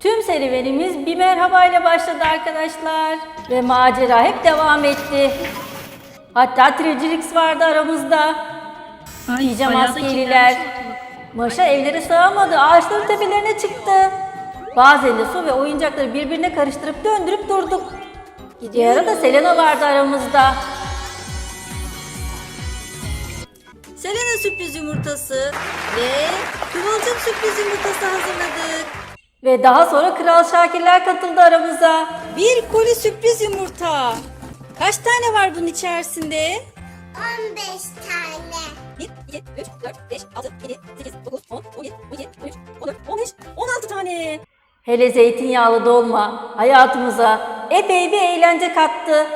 Tüm serüvenimiz bir merhabayla başladı arkadaşlar. Ve macera hep devam etti. Hatta Trecirix vardı aramızda. Pijama maskeliler. kirlenmiş ortalık. Maşa evlere sığamadı. Ağaçların tepelerine çıktı. Bazen de su ve oyuncakları birbirine karıştırıp döndürüp durduk. Bir ara da Selena vardı aramızda. Selena sürpriz yumurtası ve Kıvılcım sürpriz yumurtası hazırladık. Ve daha sonra Kral Şakirler katıldı aramıza. Bir koli sürpriz yumurta. Kaç tane var bunun içerisinde? 15 tane. 1, 2, 3, 4, 5, 6, 7, 8, 9, 10, 17, 17, 13, 14, 15, 16 tane. Hele zeytinyağlı dolma hayatımıza epey bir eğlence kattı.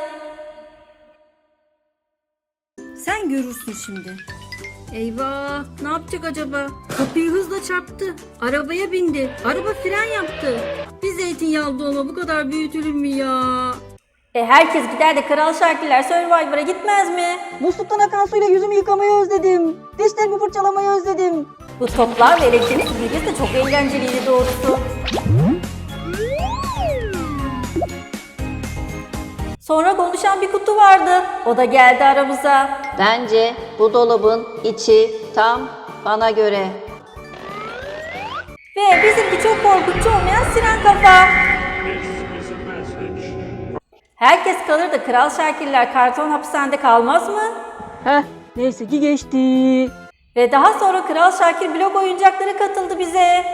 Sen görürsün şimdi. Eyvah ne yapacak acaba? Kapıyı hızla çarptı. Arabaya bindi. Araba fren yaptı. Bir zeytinyağlı dolma bu kadar büyütülür mü ya? E herkes gider de Kral Şakirler Survivor'a gitmez mi? Musluktan akan suyla yüzümü yıkamayı özledim. Dişlerimi fırçalamayı özledim. Bu toplar ve elektronik bilgisi de çok eğlenceliydi doğrusu. Sonra konuşan bir kutu vardı. O da geldi aramıza. Bence bu dolabın içi tam bana göre. Ve bizimki çok korkunç olmayan siren kafa. Herkes kalır da Kral Şakirler karton hapishanede kalmaz mı? Heh neyse ki geçti. Ve daha sonra Kral Şakir blok oyuncakları katıldı bize.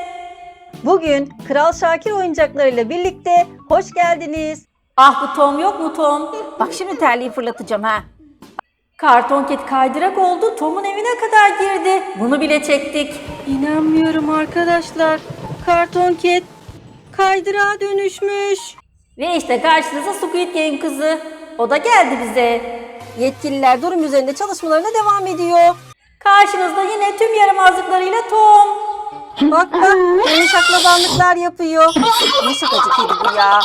Bugün Kral Şakir oyuncaklarıyla birlikte hoş geldiniz. Ah bu Tom yok mu Tom? Bak şimdi terliği fırlatacağım ha. Karton ket kaydırak oldu. Tom'un evine kadar girdi. Bunu bile çektik. İnanmıyorum arkadaşlar. Karton ket kaydırağa dönüşmüş. Ve işte karşınıza Squid Game kızı. O da geldi bize. Yetkililer durum üzerinde çalışmalarına devam ediyor. Karşınızda yine tüm yaramazlıklarıyla Tom. Bak bak yeni şaklabanlıklar yapıyor. Ne şakacı kedi bu ya.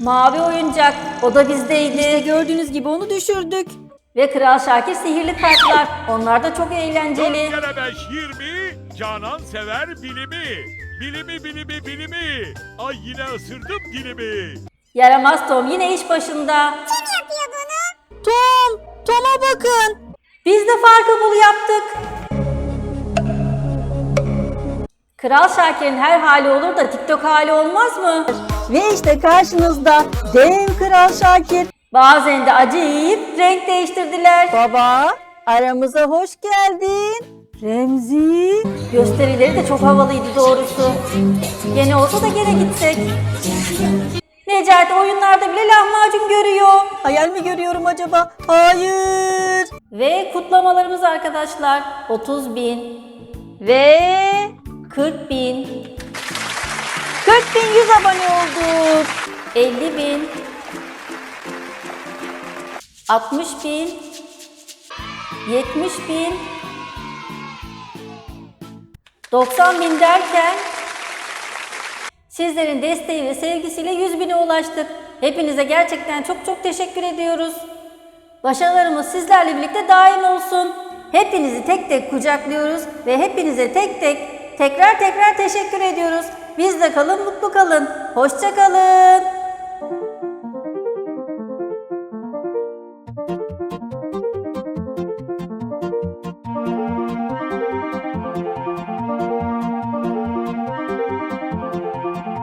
Mavi oyuncak. O da bizdeydi. İşte gördüğünüz gibi onu düşürdük. Ve Kral Şakir sihirli kartlar. Onlar da çok eğlenceli. 4 kere 5 20 Canan sever bilimi Bilimi bilimi bilimi Ay yine ısırdım dilimi Yaramaz Tom yine iş başında. Tom! Tom'a bakın. Biz de farkı bul yaptık. Kral Şakir'in her hali olur da TikTok hali olmaz mı? Ve işte karşınızda dev Kral Şakir. Bazen de acı yiyip renk değiştirdiler. Baba aramıza hoş geldin. Remzi. Gösterileri de çok havalıydı doğrusu. Gene olsa da gene gitsek. Necati oyunlarda bile lahmacun görüyor. Hayal mi görüyorum acaba? Hayır. Ve kutlamalarımız arkadaşlar 30 bin, Ve 40 bin, 40 bin 100 abone olduk. 50 bin, 60 bin, 70 bin, 90 bin derken sizlerin desteği ve sevgisiyle 100 bine ulaştık. Hepinize gerçekten çok çok teşekkür ediyoruz. Başarılarımız sizlerle birlikte daim olsun. Hepinizi tek tek kucaklıyoruz ve hepinize tek tek tekrar tekrar teşekkür ediyoruz. Bizde kalın, mutlu kalın. Hoşça kalın.